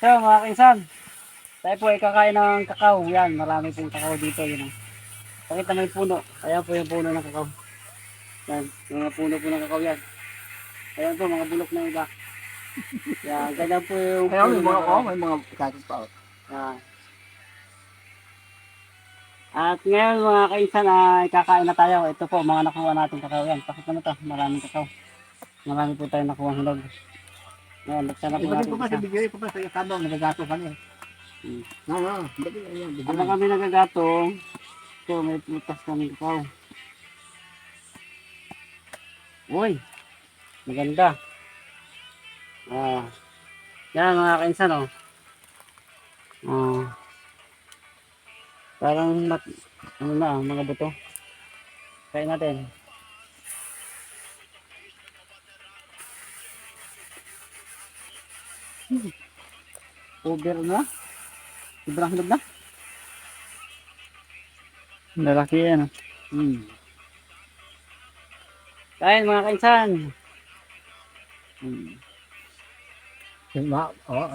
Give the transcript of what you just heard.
So mga kinsan, tayo po ay kakain ng kakao. Yan, marami pong kakao dito. Yun. oh. Pakita mo yung puno. Ayan po yung puno ng kakao. Yan, mga puno po ng kakao yan. Ayan po, mga bulok ng iba. Yan, ganyan po yung Kaya may ng mga kakao. may mga kakit pa. oh. Yan. At ngayon mga kainsan ay kakain na tayo. Ito po mga nakuha natin kakao yan. Pakita mo to, maraming kakao. Marami po tayong nakuha hinog. Ngayon, buksan na po Ibigay natin. ko pa isa. sa bigay ko pa sa kabang nagagato kami. Hmm. Oo, bigay ayan, bigay. Habang kami nagagatong, ito may putas kami kakao. Uy, maganda. Ah, yan mga kainsan oh. Ah, parang mat, ano na, mga buto. Kain natin. Hmm. Over na. Sobrang hinog na. Lalaki yan. Hmm. Kain mga kainsan. Hmm. Mga- oh,